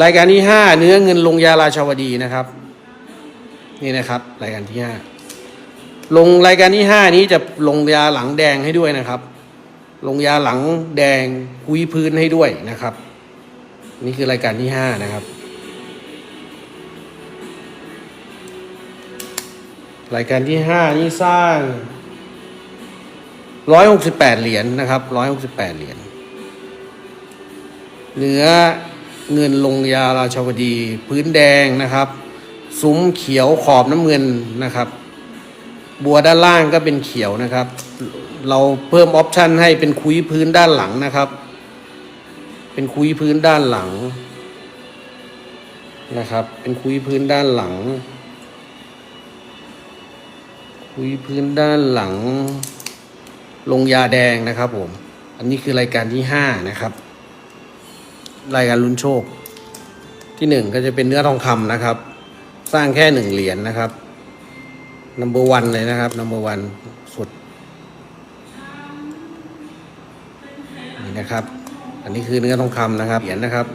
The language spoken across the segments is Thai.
รายการที่ห้าเนื้อเงินลงยาราชาวดีนะครับ นี่นะครับ รายการที่ห้าลงรายการที่ห้านี้จะลงยาหลังแดงให้ด้วยนะครับ ลงยาหลังแดงคุยพื้นให้ด้วยนะครับ นี่คือรายการที่ห้านะครับ รายการที่ห้านี่สร้างร้อยหกสิบแปดเหรียญนะครับร้อยหกสิบแปดเหรียญเนื้อ เงินลงยาราชาวดี พื้นแดงนะครับ ซุ้มเขียวขอบน้ำเงินนะครับ บัวด้านล่างก็เป็นเขียวนะครับ เราเพิ่มออปชันให้เป็นคุยพื้นด้านหลังนะครับ เป็นคุยพื้นด้านหลังนะครับ เป็นคุยพื้นด้านหลัง คุยพื้นด้านหลัง ลงยาแดงนะครับผม อันนี้คือรายการที่ห้านะครับ รายการลุ้นโชค ที่หนึ่งก็จะเป็นเนื้อทองคำนะครับ สร้างแค่หนึ่งเหรียญนะครับ number one เลยนะครับ number one สุดนี่นะครับ อันนี้คือเนื้อทองคำนะครับเหรียญนะครับ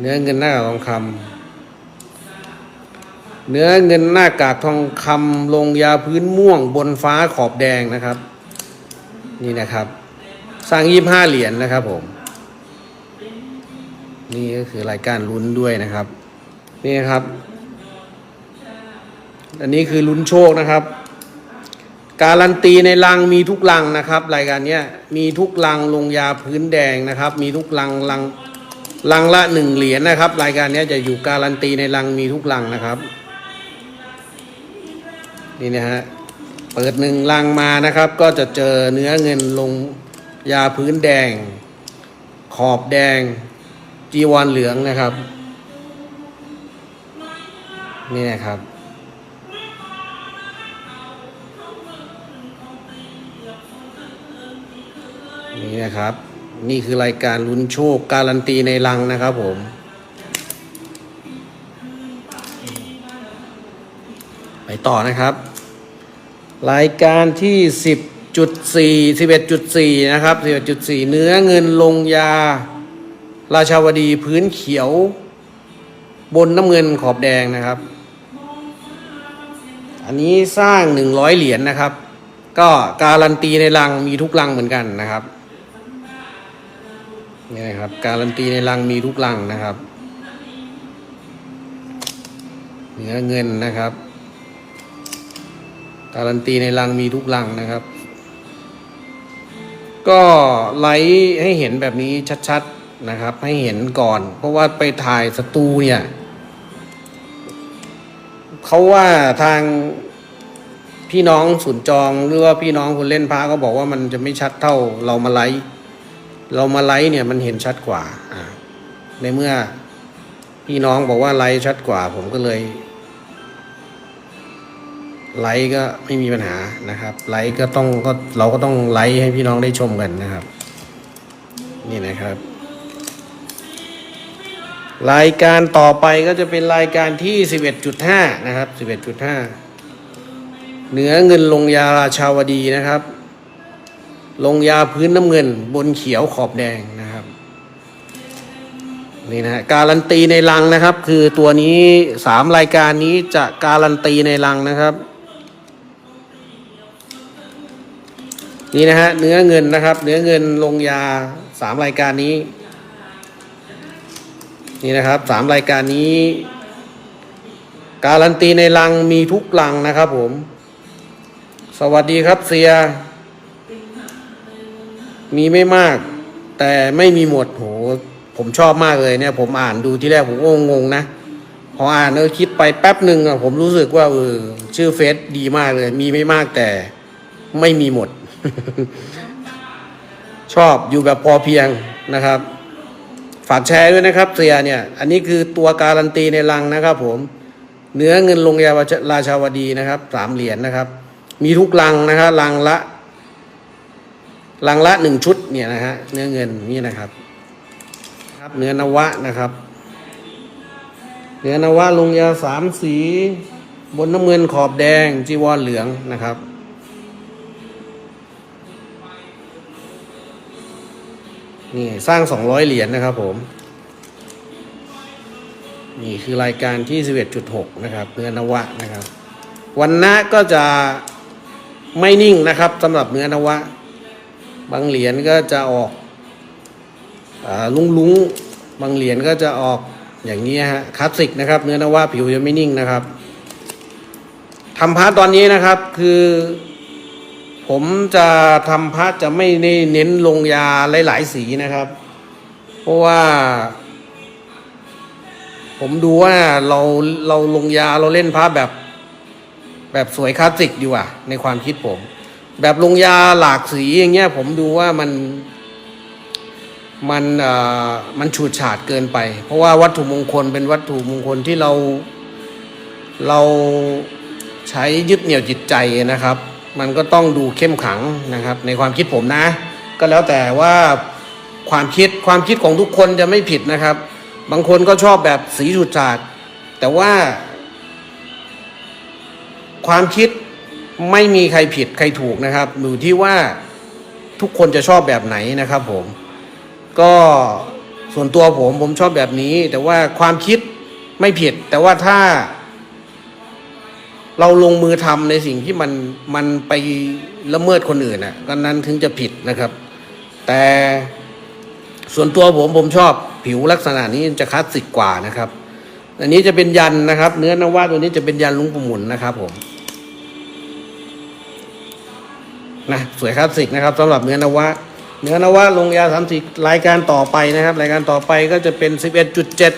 เนื้อเงินหน้ากากทองคำเนื้อเงินหน้ากากทองคำลงยาพื้นม่วงบนฟ้าขอบแดงนะครับ นี่นะครับ สร้างยี่ห้าเหรียญนะครับผม นี่ก็คือรายการลุ้นด้วยนะครับ นี่ครับ อันนี้คือลุ้นโชคนะครับ การันตีในลังมีทุกลังนะครับ รายการเนี้ยมีทุกลังลงยาพื้นแดงนะครับ มีทุกลังลังลังละหนึ่งเหรียญนะครับ รายการเนี้ยจะอยู่การันตีในลังมีทุกลังนะครับ นี่นะฮะเปิดหนึ่งลังมานะครับ ก็จะเจอเนื้อเงินลงยาพื้นแดง ขอบแดง จีวรเหลืองนะครับ นี่นะครับ นี่นะครับ นี่คือรายการลุ้นโชค การันตีในลังนะครับผมไปต่อนะครับ รายการที่ 10.4 11.4 นะครับ 11.4 เนื้อเงินลงยา ราชาวดีพื้นเขียว บนน้ำเงินขอบแดงนะครับ อันนี้สร้าง100เหรียญนะครับ ก็การันตีในลังมีทุกลังเหมือนกันนะครับนี่นะครับ การันตีในลังมีทุกลังนะครับเนื้อเงินนะครับ การันตีในลังมีทุกลังนะครับ ก็ไลฟ์ให้เห็นแบบนี้ชัดๆ นะครับ ให้เห็นก่อน เพราะว่าไปถ่ายสตูเนี่ยเขาว่าทางพี่น้องศูนย์จองหรือว่าพี่น้องคนเล่นพระก็บอกว่ามันจะไม่ชัดเท่าเรามาไลฟ์เรามาไลฟ์เนี่ยมันเห็นชัดกว่าในเมื่อพี่น้องบอกว่าไลฟ์ชัดกว่า ผมก็เลยไลค์ก็ไม่มีปัญหานะครับ ไลค์ก็ต้องก็เราก็ต้องไลค์ให้พี่น้องได้ชมกันนะครับ นี่นะครับ รายการต่อไปก็จะเป็นรายการที่ 11.5 นะครับ 11.5 เหนื้อเงินลงยาราชาวดีนะครับ ลงยาพื้นน้ำเงินบนเขียวขอบแดงนะครับนี่นะการันตีในลังนะครับ คือตัวนี้สามรายการนี้จะการันตีในลังนะครับนี่นะฮะเนื้อเงินนะครับ เนื้อเงินลงยาสามรายการนี้ นี่นะครับสามรายการนี้ การันตีในลังมีทุกลังนะครับผม สวัสดีครับเสีย มีไม่มาก แต่ไม่มีหมดโหผมชอบมากเลยเนี่ย ผมอ่านดูที่แรกผมก็งงๆนะพออ่านเออคิดไปแป๊บหนึ่งอะผมรู้สึกว่าเออชื่อเฟซดีมากเลย มีไม่มากแต่ไม่มีหมด ชอบอยู่แบบพอเพียงนะครับ ฝากแชร์ด้วยนะครับเสียเนี่ย อันนี้คือตัวการันตีในลังนะครับผม เนื้อเงินลงยาราชาวดีนะครับสามเหรียญนะครับ มีทุกลังนะครับลังละลังละหนึ่งชุดเนี่ยนะฮะเนื้อเงินนี่นะครับครับ เนื้อนวะนะครับ เนื้อนวะลงยาสามสี บนน้ำเงินขอบแดงจีวรเหลืองนะครับ นี่สร้างสองร้อยเหรียญนะครับผม นี่คือรายการที่ 11.6 นะครับเนื้อนวะนะครับ วันนะก็จะไม่นิ่งนะครับสำหรับเนื้อนวะ บางเหรียญก็จะออกอลุงลุงบางเหรียญก็จะออกอย่างนี้ฮะคลาสสิกนะครับ เนื้อนวะผิวจะไม่นิ่งนะครับทำพระตอนนี้นะครับคือ ผมจะทำพระจะไม่เน้นลงยาหลาย ๆ สีนะครับ เพราะว่า ผมดูว่าเราเราลงยาเราเล่นพระแบบ แบบสวยคลาสสิกดีกว่า ในความคิดผม แบบลงยาหลากสีอย่างเงี้ย ผมดูว่ามัน มันเอ่อมันฉูดฉาดเกินไป เพราะว่าวัตถุมงคลเป็นวัตถุมงคลที่เรา เราใช้ยึดเหนี่ยวจิตใจนะครับ มันก็ต้องดูเข้มขังนะครับ ในความคิดผมนะ ก็แล้วแต่ว่าความคิดความคิดของทุกคนจะไม่ผิดนะครับ บางคนก็ชอบแบบสีฉูดฉาดแต่ว่า ความคิดไม่มีใครผิดใครถูกนะครับอยู่ที่ว่าทุกคนจะชอบแบบไหนนะครับ ผม ก็ส่วนตัวผมผมชอบแบบนี้ แต่ว่าความคิดไม่ผิด แต่ว่าถ้า เราลงมือทำในสิ่งที่มันมันไปละเมิดคนอื่นน่ะก็นั้นถึงจะผิดนะครับ แต่ส่วนตัวผมผมชอบผิวลักษณะนี้จะคลาสสิกกว่านะครับ อันนี้จะเป็นยันนะครับ เนื้อนวาตัวนี้จะเป็นยันลุงปู่หมุนนะครับผมนะสวยคลาสสิกนะครับสำหรับเนื้อนวะเนื้อนวะลงยาสามสิรายการต่อไปนะครับ รายการต่อไปก็จะเป็นสิบเอ็ดจุดเจ็ด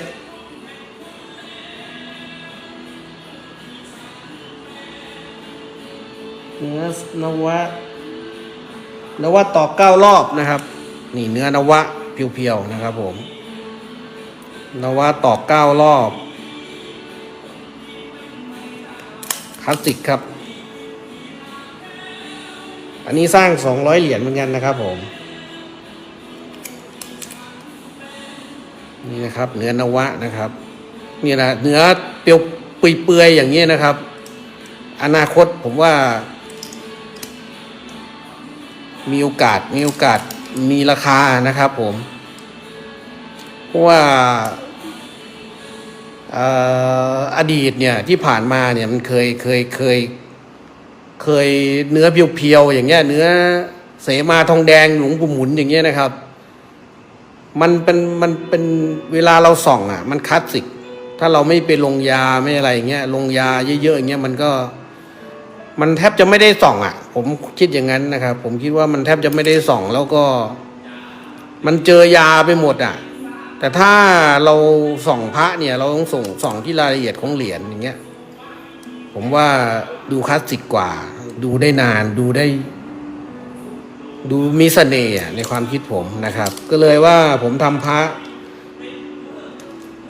นวะนวะต่อเก้ารอบนะครับ นี่เนื้อนวะเพียวๆนะครับผมนวะต่อเก้ารอบคลาสสิกครับ อันนี้สร้างสองร้อยเหรียญเหมือนกันนะครับผมนี่นะครับเนื้อนวะนะครับนี่นะเนื้อเปรียวเปื่อยๆอย่างนี้นะครับ อนาคตผมว่า มีโอกาสมีโอกาสมีราคานะครับผม เพราะว่าเอ่อดีตเนี่ยที่ผ่านมาเนี่ยมันเคยเคยเคย เคยเนื้อเพียวๆอย่างเงี้ย เนื้อเสมาทองแดงหลวงปู่หมุนอย่างเงี้ยนะครับ มันเป็นมันเป็นเวลาเราส่อง อะ มันคลาสสิก ถ้าเราไม่ไปลงยาไม่อะไรอย่างเงี้ยลงยาเยอะๆอย่างเงี้ยมันก็ มันแทบจะไม่ได้ส่องอะ ผมคิดอย่างนั้นนะครับ ผมคิดว่ามันแทบจะไม่ได้ส่อง แล้วก็ มันเจอยาไปหมดอะ แต่ถ้าเราส่องพระเนี่ย เราต้องส่งส่องที่รายละเอียดของเหรียญอย่างเงี้ย ผมว่าดูคลาสสิกกว่า ดูได้นานดูได้ ดูมีเสน่ห์ในความคิดผมนะครับ ก็เลยว่าผมทำพระ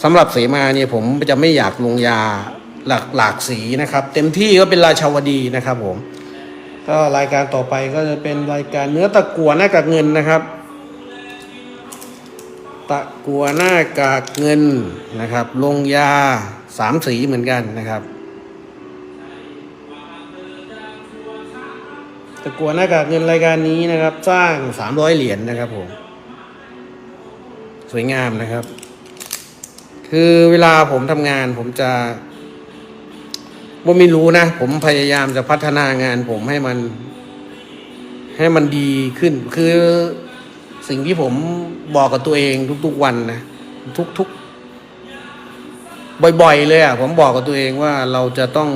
สำหรับเสมาเนี่ย ผมจะไม่อยากลงยา หลากหลากสีนะครับ เต็มที่ก็เป็นราชาวดีนะครับผม ก็รายการต่อไปก็จะเป็นรายการเนื้อตะกัวหน้ากากเงินนะครับ ตะกัวหน้ากากเงินนะครับ ลงยาสามสีเหมือนกันนะครับ ตะกัวหน้ากากเงินรายการนี้นะครับ สร้างสามร้อยเหรียญนะครับผมสวยงามนะครับ คือเวลาผมทำงานผมจะ ว่าไม่รู้นะ ผมพยายามจะพัฒนางานผมให้มัน ให้มันดีขึ้น คือสิ่งที่ผมบอกกับตัวเองทุก ๆ วันนะทุกๆ บ่อย ๆ เลยอะ ผมบอกกับตัวเองว่าเราจะต้อง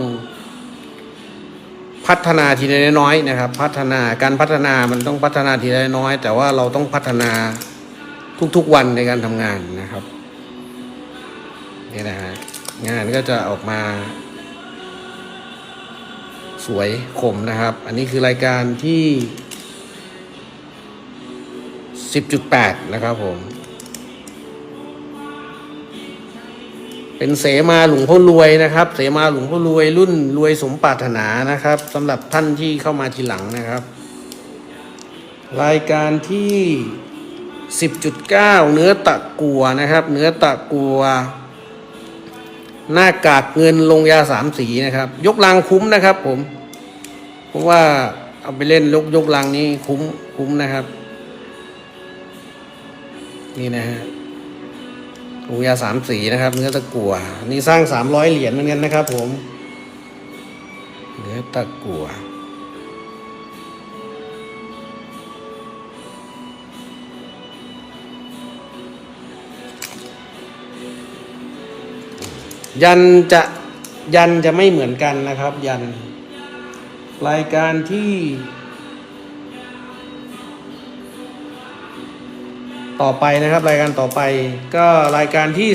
พัฒนาทีละน้อยนะครับ พัฒนาการพัฒนามันต้องพัฒนาทีละน้อย แต่ว่าเราต้องพัฒนาทุกๆวันในการทำงานนะครับนี่นะฮะงานก็จะออกมา วยคมนะครับ อันนี้คือรายการที่ 10.8 นะครับผม เป็นเสมาหลวงพ่อรวยนะครับ เสมาหลวงพ่อรวยรุ่นรวยสมปรารถนานะครับสำหรับท่านที่เข้ามาทีหลังนะครับ รายการที่ 10.9 เนื้อตะกัวนะครับ เนื้อตะกัวหน้ากากเงินลงยาสามสีนะครับ ยกลังคุ้มนะครับผม เพราะว่าเอาไปเล่นยกยกลังนี้คุ้มคุ้มนะครับ นี่นะฮะลงยาสามสีนะครับ เนื้อตะกั่วนนี่สร้างสามร้อยเหรียญเหมือนกันนะครับ ผม เนื้อตะกั่วยันจะยันจะไม่เหมือนกันนะครับ ยัน รายการที่ต่อไปนะครับรายการต่อไปก็รายการที่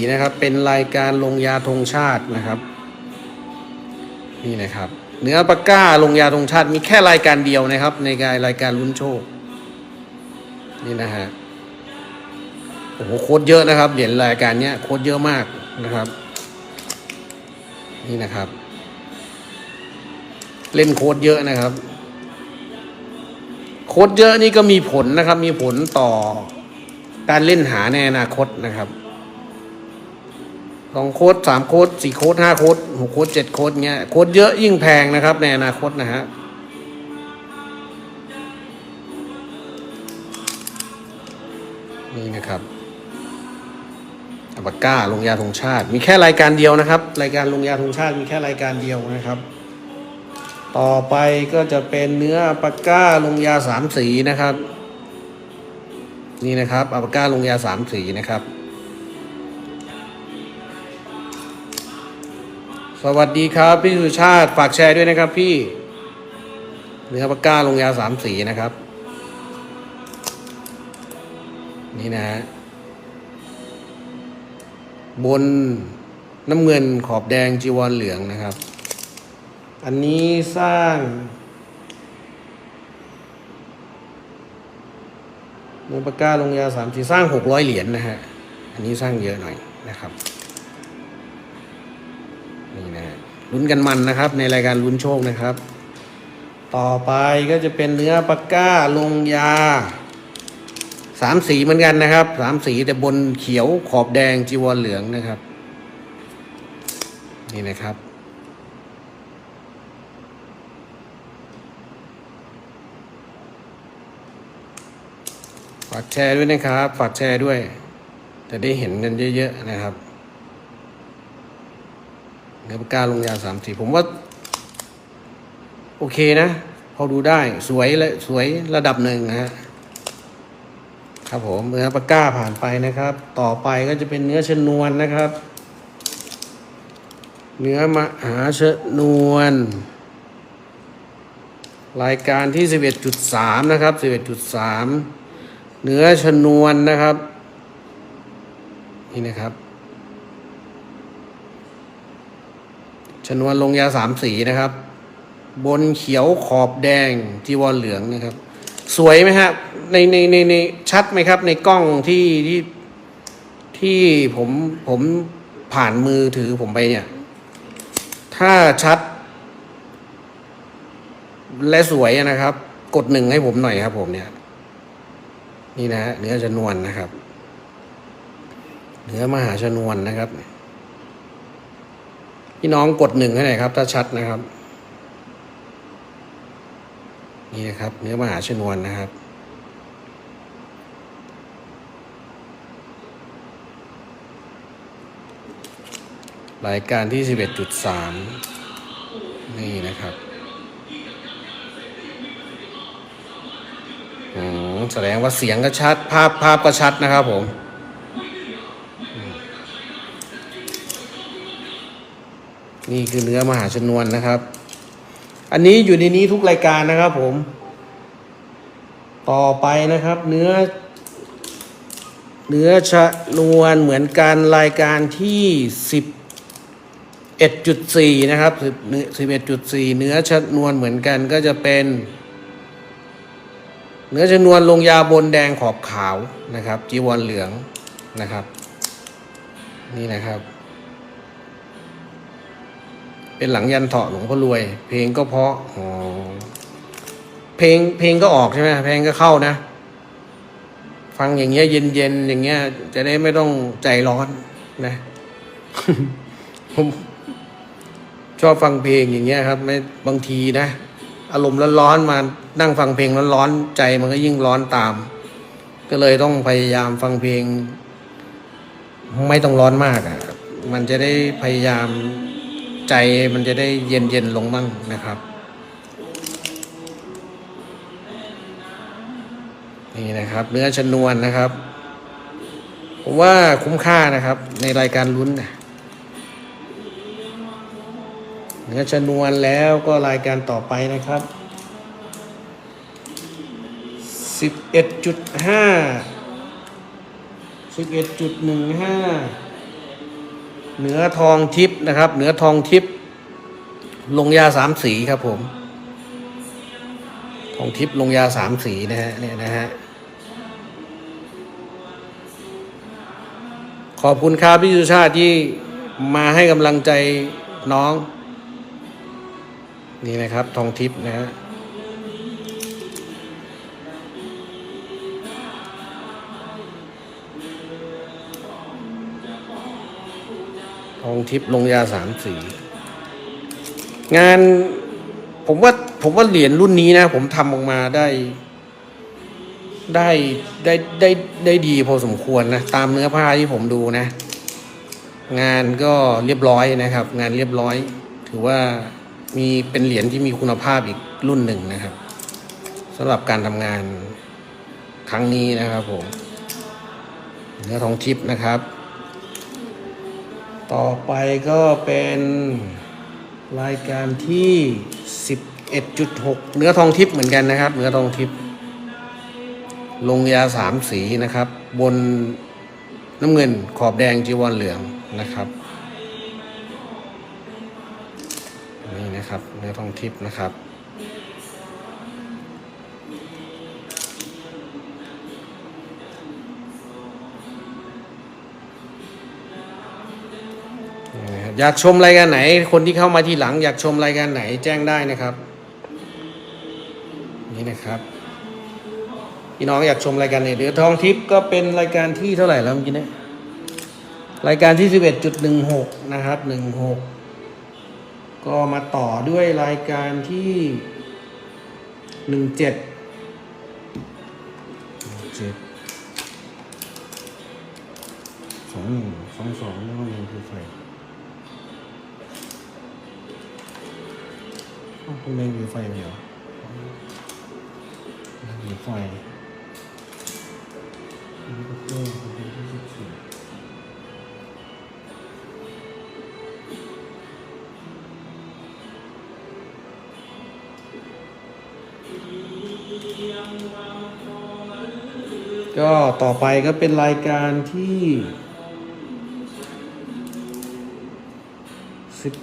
11.4 นะครับ เป็นรายการลงยาธงชาตินะครับ นี่นะครับ เนื้อปากก้าลงยาธงชาติมีแค่รายการเดียวนะครับ ในการรายการลุ้นโชค นี่นะฮะโอ้โหโคตรเยอะนะครับเหรียญรายการเนี้ยโคตรเยอะมากนะครับ นี่นะครับ เล่นโค้ดเยอะนะครับ โค้ดเยอะนี่ก็มีผลนะครับ มีผลต่อการเล่นหาในอนาคตนะครับสองโค้ดสามโค้ดสี่โค้ดห้าโค้ดหกโค้ดเจ็ดโค้ดเงี้ยโค้ดเยอะยิ่งแพงนะครับ ในอนาคตนะฮะนี่นะครับอัปากก้าลงยาธงชาติ มีแค่รายการเดียวนะครับ รายการลงยาธงชาติมีแค่รายการเดียวนะครับ ต่อไปก็จะเป็นเนื้ออัปาก้าลงยาสามสีนะครับ นี่นะครับอัปาก้าลงยาสามสีนะครับ สวัสดีครับพี่สุชาติฝากแชร์ด้วยนะครับพี่ เนื้ออัปากก้าลงยาสามสีนะครับ นี่นะฮะบนน้ำเงินขอบแดงจีวรเหลืองนะครับ อันนี้สร้างเนื้อปากาลงยาสามสีสร้างหกร้อยเหรียญนะฮะ อันนี้สร้างเยอะหน่อยนะครับนี่นะฮะลุ้นกันมันนะครับ ในรายการลุ้นโชคนะครับ ต่อไปก็จะเป็นเนื้อปากกาลงยาสามสีเหมือนกันนะครับสามสีแต่บนเขียวขอบแดงจีวรเหลืองนะครับ นี่นะครับากแชร์ด้วยนะครับ ฝากแชร์ด้วย จะได้เห็นกันเยอะๆนะครับเนื้อปากกาลงยาสามสีผมว่า โอเคนะ พอดูได้สวยและสวยระดับหนึ่งนะฮะครับผมเนื้อปากก้าผ่านไปนะครับ ต่อไปก็จะเป็นเนื้อชนวนนะครับ เนื้อมหาชนวน รายการที่ 11.3 นะครับ 11.3 เหนือชนวนนะครับ นี่นะครับ ชนวนลงยาสามสีนะครับ บนเขียวขอบแดงจีวรเหลืองนะครับ สวยไหมครับในในในในชัดไหมครับ ในกล้องที่ที่ที่ผมผมผ่านมือถือผมไปเนี่ย ถ้าชัด และสวยนะครับ กดหนึ่งให้ผมหน่อยครับผมเนี่ย นี่นะเนื้อชนวนนะครับ เนื้อมหาชนวนนะครับ พี่น้องกดหนึ่งให้หน่อยครับ ถ้าชัดนะครับ นี่นะครับ เนื้อมหาชนวนนะครับรายการที่ 11.3 นี่นะครับอืม แสดงว่าเสียงก็ชัด ภาพภาพก็ชัดนะครับผมนี่คือเนื้อมหาชนวนนะครับ อันนี้อยู่ในนี้ทุกรายการนะครับผม ต่อไปนะครับ เนื้อ เนื้อชะนวนเหมือนกันรายการที่สิบเอ็ดจุดสี่นะครับสิบเอ็ดจุดสี่เนื้อชะนวนเหมือนกันก็จะเป็น เนื้อชนวนลงยาบนแดงขอบขาวนะครับ จีวรเหลืองนะครับ นี่นะครับ เป็นหลังยันเถาะหลวงพ่อรวย เพลงก็เพราะอ๋อเพลงเพลงก็ออกใช่ไหมเพลงก็เข้านะ ฟังอย่างเงี้ยเย็นๆอย่างเงี้ย จะได้ไม่ต้องใจร้อนนะผมชอบฟังเพลงอย่างเงี้ยครับ ไม่บางทีนะ อารมณ์ร้อนๆมานั่งฟังเพลงร้อนๆใจมันก็ยิ่งร้อนตาม ก็เลยต้องพยายามฟังเพลง ไม่ต้องร้อนมากอะ่ะมันจะได้พยายามใจมันจะได้เย็นเย็นๆลงบ้างนะครับ นี่นะครับ เนื้อชนวนนะครับผมว่าคุ้มค่านะครับ ในรายการลุ้นนะ เนื้อชนวนแล้วก็รายการต่อไปนะครับสิบเอ็ดจุดห้าสิบเหนือทองทิพย์นะครับ เหนือทองทิพย์ลงยาสามสีครับผมทองทิพย์ลงยาสามสีนะฮะเนี่ยนะฮะขอบคุณครับพี่สุชาติที่มาให้กำลังใจน้อง นี่นะครับ ทองทิพย์นะฮะทองทิพย์ลงยาสามสี งานผมว่าผมว่าเหรียญรุ่นนี้นะ ผมทำออกมาได้ ได้ได้ได้ได้ดีพอสมควรนะ ตามเนื้อผ้าที่ผมดูนะ งานก็เรียบร้อยนะครับ งานเรียบร้อย ถือว่า มีเป็นเหรียญที่มีคุณภาพอีกรุ่นหนึ่งนะครับสำหรับการทำงานครั้งนี้นะครับผมเนื้อทองทิพย์นะครับ ต่อไปก็เป็นรายการที่ 11.6 เนื้อทองทิพย์เหมือนกันนะครับ เนื้อทองทิพย์ลงยาสามสีนะครับ บนน้ำเงินขอบแดงจีวรเหลืองนะครับ นะครับเนื้อทองทิพย์นะครับนี่นะครับอยากชมรายการไหน คนที่เข้ามาทีหลัง อยากชมรายการไหนแจ้งได้นะครับ นี่นะครับพี่น้องอยากชมรายการไหนเดือทองทิพย์ก็เป็นรายการที่เท่าไหร่แล้วเมื่อกี้เนี่ยรายการที่สิบเอ็ดจุดหนึ่งหกนะครับหนึ่งหก ก็มาต่อด้วยรายการที่หนึ่งเจ็ดเจ็ดสองหนึ่งสองสองแล้วก็หนึ่งคือไฟอ้าวตรงนี้คือไฟไม่เหรอมีไฟนนี้ก็เพิ่มเป็นที่สิบสี่ ก็ต่อไปก็เป็นรายการที่สิบ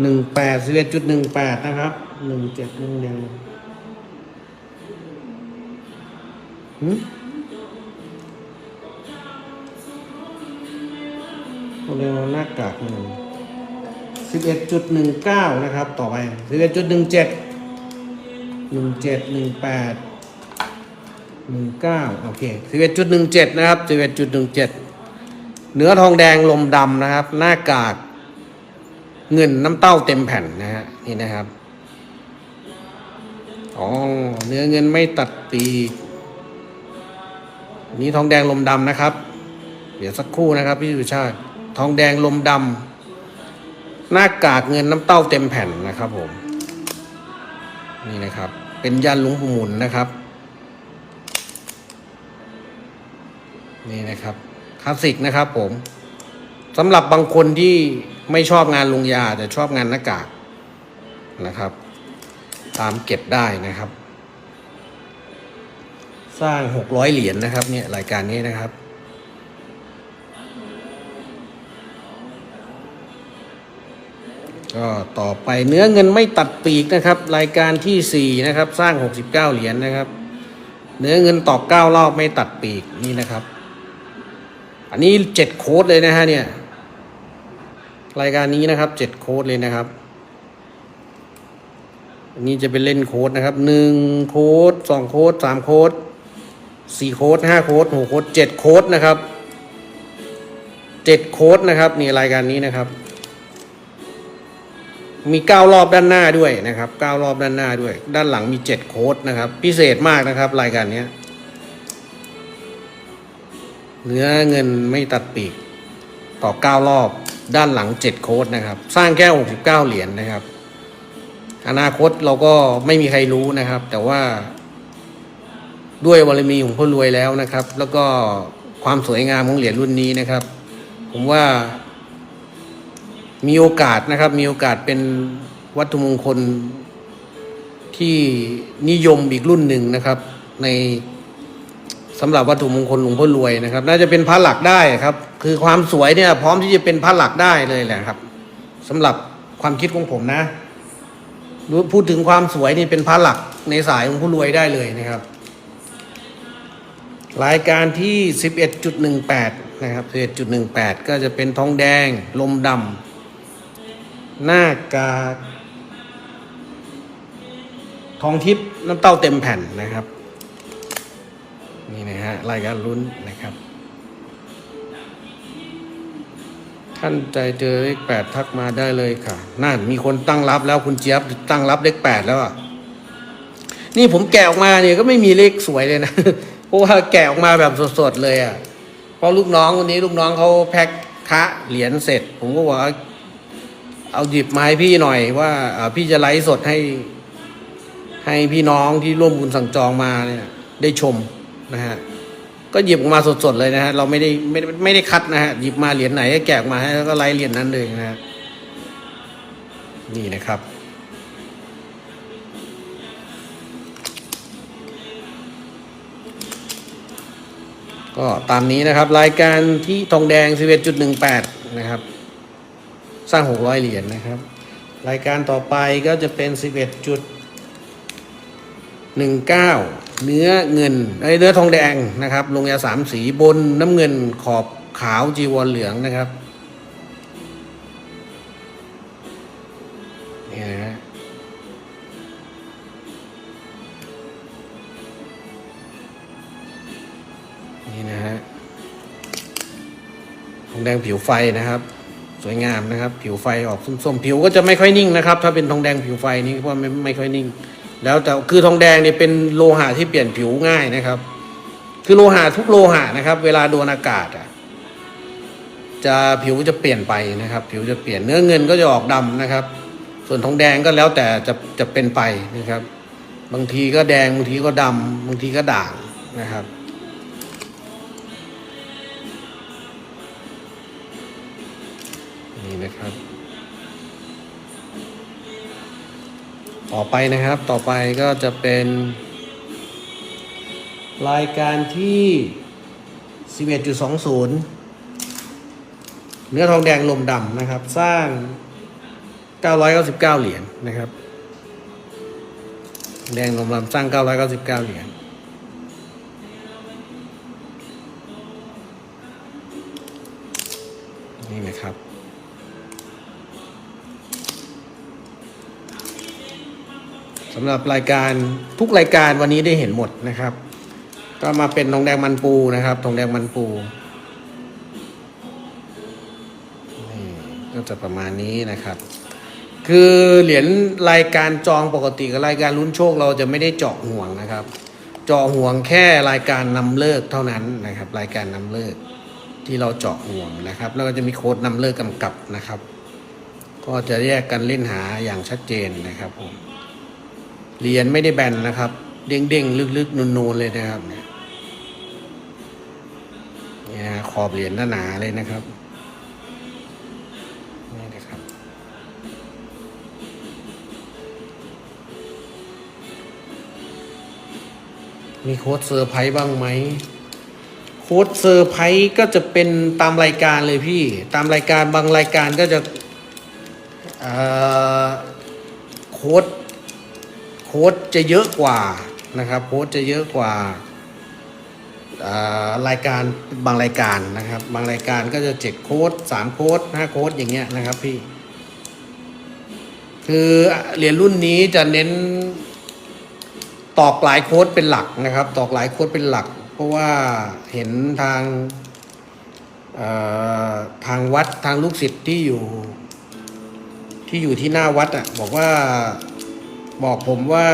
หนึ่งแปดสิบเอ็ดจุดหนึ่งแปดนะครับหนึ่งเจ็ดหนึ่งหนึ่งหืมเรียกว่าหน้ากากหนึ่ง สิบเอ็ดจุดหนึ่งเก้านะครับ ต่อไปสิบเอ็ดจุดหนึ่งเจ็ดหนึ่งเจ็ดหนึ่งแปดหนึ่งเก้าโอเคสิบเอ็ดจุดหนึ่งเจ็ดนะครับสิบเอ็ดจุดหนึ่งเจ็ดเนื้อทองแดงลมดำนะครับ หน้ากาก เงินน้ำเต้าเต็มแผ่นนะฮะ นี่นะครับ อ๋อ เนื้อเงินไม่ตัดปีนนี้ทองแดงลมดำนะครับ เดี๋ยวสักครู่นะครับพี่สุชาติ ทองแดงลมดำ หน้ากากเงินน้ำเต้าเต็มแผ่นนะครับผม นี่นะครับ เป็นยันลุงปูหมุนนะครับ นี่นะครับคลาสสิกนะครับผมสำหรับบางคนที่ไม่ชอบงานลงยาแต่ชอบงานหน้ากากนะครับ ตามเก็บได้นะครับ สร้างหกร้อยเหรียญนะครับ เนี่ยรายการนี้นะครับ ก็ต่อไปเนื้อเงินไม่ตัดปีกนะครับ รายการที่สี่นะครับ สร้างหกสิบเก้าเหรียญนะครับ เนื้อเงินตอกเก้ารอบไม่ตัดปีกนี่นะครับ อันนี้เจ็ดโค้ดเลยนะฮะเนี่ย รายการนี้นะครับเจ็ดโค้ดเลยนะครับอันนี้จะเป็นเล่นโค้ดนะครับหนึ่งโค้ดสองโค้ดสามโค้ดสี่โค้ดห้าโค้ดหกโค้ดเจ็ดโค้ดนะครับเจ็ดโค้ดนะครับนี่รายการนี้นะครับ มีเก้ารอบด้านหน้าด้วยนะครับเก้ารอบด้านหน้าด้วย ด้านหลังมีเจ็ดโค้ดนะครับ พิเศษมากนะครับ รายการนี้เนื้อเงินไม่ตัดปีกต่อเก้ารอบด้านหลังเจ็ดโค้ดนะครับ สร้างแค่หกสิบเก้าเหรียญนะครับ อนาคตเราก็ไม่มีใครรู้นะครับ แต่ว่า ด้วยบารมีของพ่อรวยแล้วนะครับ แล้วก็ความสวยงามของเหรียญรุ่นนี้นะครับ ผมว่า มีโอกาสนะครับ มีโอกาสเป็นวัตถุมงคลที่นิยมอีกรุ่นหนึ่งนะครับ ในสำหรับวัตถุมงคลหลวงพ่อรวยนะครับ น่าจะเป็นพระหลักได้ครับ คือความสวยเนี่ย พร้อมที่จะเป็นพระหลักได้เลยแหละครับสำหรับความคิดของผมนะรู้พูดถึงความสวยนี่เป็นพระหลักในสายของผู้รวยได้เลยนะครับ รายการที่ 11.18 นะครับ 11.18 ก็จะเป็นทองแดง ลมดำ หน้ากาทองทิพย์น้ำเต้าเต็มแผ่นนะครับ นี่นะฮะรายการลุ้นนะครับ ท่านใจเจอเลขแปดทักมาได้เลยค่ะนั่นมีคนตั้งรับแล้วคุณเจี๊ยบตั้งรับเลขแปดแล้วอะนี่ผมแกะออกมาเนี่ยก็ไม่มีเลขสวยเลยนะเพราะว่าแกะออกมาแบบสดๆเลยอะเพราะลูกน้องคนนี้ลูกน้องเขาแพ็คคะเหรียญเสร็จ ผมก็บอก เอาหยิบมาให้พี่หน่อยว่าพี่จะไลฟ์สดให้ ให้พี่น้องที่ร่วมบุญสั่งจองมาเนี่ย ได้ชมนะฮะก็หยิบออกมาสดๆเลยนะฮะเราไม่ได้ไม่ได้ไม่ได้คัดนะฮะหยิบมาเหรียญไหนก็แกะออกมาให้แล้วก็ไลฟ์เหรียญนั้นเลยนะฮะนี่นะครับ ก็ตามนี้นะครับ รายการที่ทองแดง 11.18 นะครับ สร้าง 600 เหรียญนะครับ รายการต่อไปก็จะเป็น 11.19 เนื้อเงินไอ้เนื้อทองแดงนะครับ ลงยาสามสีบนน้ำเงินขอบขาวจีวรเหลืองนะครับนี่นะฮะนี่นะฮะทองแดงผิวไฟนะครับ สวยงามนะครับ ผิวไฟออกส้มๆผิวก็จะไม่ค่อยนิ่งนะครับ ถ้าเป็นทองแดงผิวไฟนี่เพราะไม่ไม่ค่อยนิ่ง แล้วแต่คือทองแดงเนี่ยเป็นโลหะที่เปลี่ยนผิวง่ายนะครับ คือโลหะทุกโลหะนะครับ เวลาโดนอากาศอะจะผิวจะเปลี่ยนไปนะครับ ผิวจะเปลี่ยนเนื้อเงินก็จะออกดำนะครับ ส่วนทองแดงก็แล้วแต่จะจะเป็นไปนะครับ บางทีก็แดงบางทีก็ดำบางทีก็ด่างนะครับ นี่นะครับ ต่อไปนะครับต่อไปก็จะเป็น รายการที่ 11.20 เนื้อทองแดงลมดำนะครับ สร้าง 999 เหรียญนะครับ แดงลมดำสร้าง 999 เหรียญ สำหรับรายการทุกรายการวันนี้ได้เห็นหมดนะครับ ก็มาเป็นทองแดงมันปูนะครับทองแดงมันปูนี่ก็จะประมาณนี้นะครับ คือเหรียญรายการจองปกติกับรายการลุ้นโชคเราจะไม่ได้เจาะห่วงนะครับ เจาะห่วงแค่รายการนำเลิกเท่านั้นนะครับ รายการนำเลิกที่เราเจาะห่วงนะครับ แล้วก็จะมีโค้ดนำเลิกกำกับนะครับ ก็จะแยกกันเล่นหาอย่างชัดเจนนะครับผม เหรียญไม่ได้แบนนะครับ เด้งเด้งลึกๆนูนๆเลยนะครับเนี่ยนะขอบเหรียญหนาๆเลยนะครับนี่นะครับ มีโค้ดเซอร์ไพรส์บ้างไหมโค้ดเซอร์ไพรส์ก็จะเป็นตามรายการเลยพี่ ตามรายการบางรายการก็จะเอ่อโค้ด โค้ดจะเยอะกว่านะครับโค้ดจะเยอะกว่ารายการบางรายการนะครับ บางรายการก็จะเจ็ดโค้ดสามโค้ดห้าโค้ดอย่างเงี้ยนะครับพี่ คือเหรียญรุ่นนี้จะเน้นตอกหลายโค้ดเป็นหลักนะครับ ตอกหลายโค้ดเป็นหลัก เพราะว่าเห็นทางทางวัดทางลูกศิษย์ที่อยู่ ที่ที่อยู่ที่หน้าวัดอะบอกว่า บอกผมว่า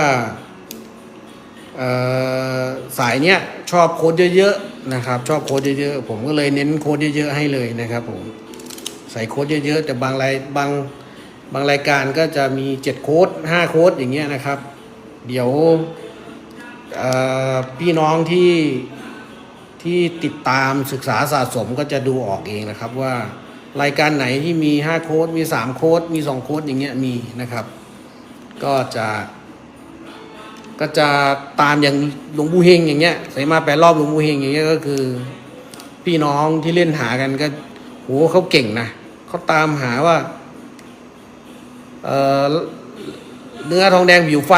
สายเนี้ยชอบโค้ดเยอะๆนะครับ ชอบโค้ดเยอะๆผมก็เลยเน้นโค้ดเยอะๆให้เลยนะครับผมใส่โค้ดเยอะๆแต่บางรายบางบางรายการก็จะมีเจ็ดโค้ดห้าโค้ดอย่างเงี้ยนะครับ เดี๋ยวพี่น้องที่ที่ติดตามศึกษาสะสมก็จะดูออกเองนะครับว่ารายการไหนที่มี 5 โค้ดมี 3 โค้ดมี 2 โค้ดอย่างเงี้ยมีนะครับ ก็จะก็จะตามอย่างหลวงปู่เฮงอย่างเงี้ยใส่มาแปดรอบหลวงปู่เฮงอย่างเงี้ยก็คือ พี่น้องที่เล่นหากันก็โหเขาเก่งนะเขาตามหาว่าเออเนื้อทองแดงผิวไฟ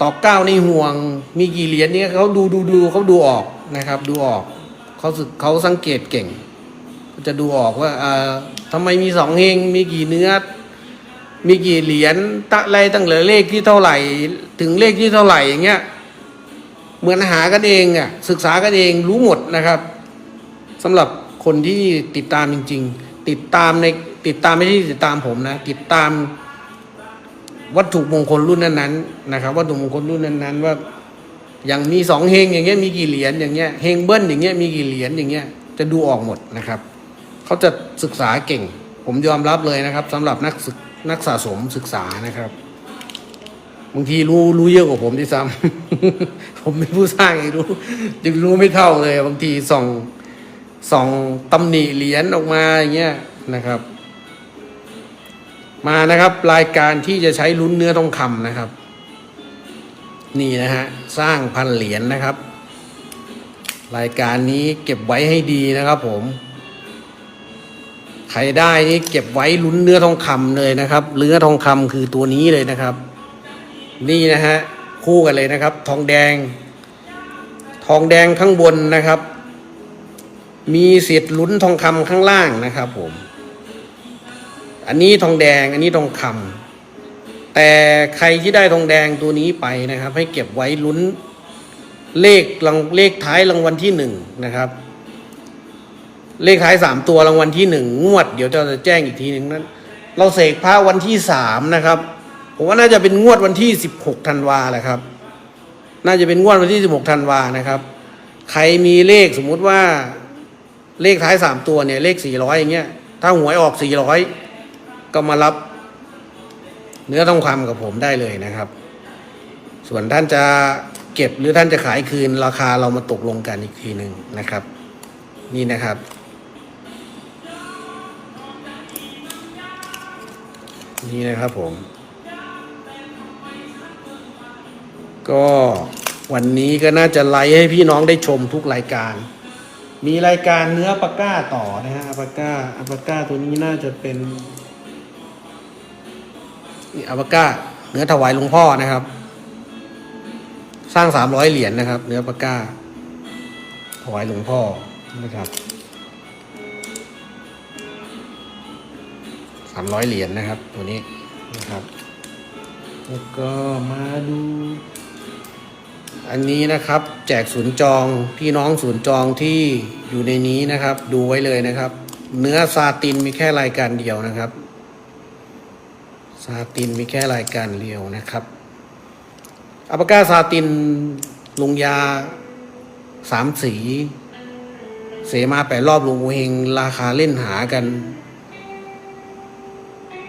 ตอกเก้าในห่วง มีกี่เหรียญเนี่ยเขาดูดูดูเขาดูออกนะครับ ดูออกเขาสึกเขาสังเกตเก่ง จะดูออกว่าเออทำไมมีสองเฮงมีกี่เนื้อ มีกี่เหรียญตะไรตั้งแต่เลขที่เท่าไหร่ ถึงเลขที่เท่าไหร่อย่างเงี้ยเหมือนหากันเองอะศึกษากันเองรู้หมดนะครับสำหรับคนที่ติดตามจริง ๆ ติดตามในติดตามไม่ใช่ติดตามผมนะ ติดตามวัตถุมงคลรุ่นนั้นๆนะครับ วัตถุมงคลรุ่นนั้นๆว่าอย่างมีสองเฮงอย่างเงี้ยมีกี่เหรียญอย่างเงี้ยเฮงเบิ้ลอย่างเงี้ยมีกี่เหรียญอย่างเงี้ยจะดูออกหมดนะครับ เขาจะศึกษาเก่ง ผมยอมรับเลยนะครับสำหรับนักศึก นักสะสมศึกษานะครับบางทีรู้รู้เยอะกว่าผมที่ซ้ำ ผมเป็นผู้สร้างเองรู้ยังรู้ไม่เท่าเลย บางทีส่องส่องตำหนิเหรียญออกมาอย่างเงี้ยนะครับ มานะครับ รายการที่จะใช้ลุ้นเนื้อทองคำนะครับ นี่นะฮะสร้างพันเหรียญนะครับ รายการนี้เก็บไว้ให้ดีนะครับผม ใครได้นี่เก็บไว้ลุ้นเนื้อทองคำเลยนะครับเนื้อทองคำคือตัวนี้เลยนะครับ นี่นะฮะคู่กันเลยนะครับ ทองแดง ทองแดงข้างบนนะครับ มีสิทธิ์ลุ้นทองคำข้างล่างนะครับ ผม อันนี้ทองแดง อันนี้ทองคำแต่ใครที่ได้ทองแดงตัวนี้ไปนะครับ ให้เก็บไว้ลุ้นเลขรางเลขท้ายรางวัลที่หนึ่งนะครับ เลขท้ายสามตัวรางวัลที่หนึ่งงวด เดี๋ยวเราจะแจ้งอีกทีหนึ่งนั้น เราเสกพระวันที่สามนะครับ ผมว่าน่าจะเป็นงวดวันที่สิบหกธันวาแหละครับ น่าจะเป็นงวดวันที่สิบหกธันวานะครับ ใครมีเลขสมมุติว่าเลขท้ายสามตัวเนี่ยเลขสี่ร้อยอย่างเงี้ย ถ้าหวยออกสี่ร้อยก็มารับ เนื้อทองคำกับผมได้เลยนะครับ ส่วนท่านจะเก็บหรือท่านจะขายคืนราคาเรามาตกลงกันอีกทีหนึ่งนะครับ นี่นะครับ นี่นะครับผม ก็วันนี้ก็น่าจะไลฟ์ให้พี่น้องได้ชมทุกรายการ มีรายการเนื้อปาก้าต่อนะฮะอัปาก้าอัปาก้าตัวนี้น่าจะเป็นนี่อัปาก้าเนื้อถวายหลวงพ่อนะครับ สร้างสามร้อยเหรียญนะครับ เนื้อปลาก้าถวายหลวงพ่อนะครับ สามร้อยเหรียญนะครับ ตัวนี้นะครับ แล้วก็มาดู อันนี้นะครับ แจกศูนย์จองพี่น้องศูนย์จองที่อยู่ในนี้นะครับ ดูไว้เลยนะครับ เนื้อซาตินมีแค่รายการเดียวนะครับ ซาตินมีแค่รายการเดียวนะครับอัปกาซาตินลงยาสามสี เสมาแปดรอบลงเฮงราคาเล่นหากัน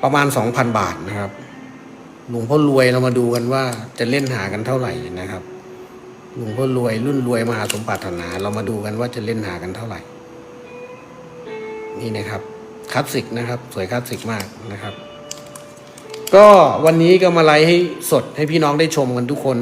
ประมาณสองพันบาทนะครับ หลวงพ่อรวยเรามาดูกันว่าจะเล่นหากันเท่าไหร่นะครับ หลวงพ่อรวยรุ่นรวยมหาสมปรารถนา เรามาดูกันว่าจะเล่นหากันเท่าไหร่ นี่นะครับคลาสสิกนะครับ สวยคลาสสิกมากนะครับ ก็วันนี้ก็มาไลฟ์ให้สดให้พี่น้องได้ชมกันทุกคน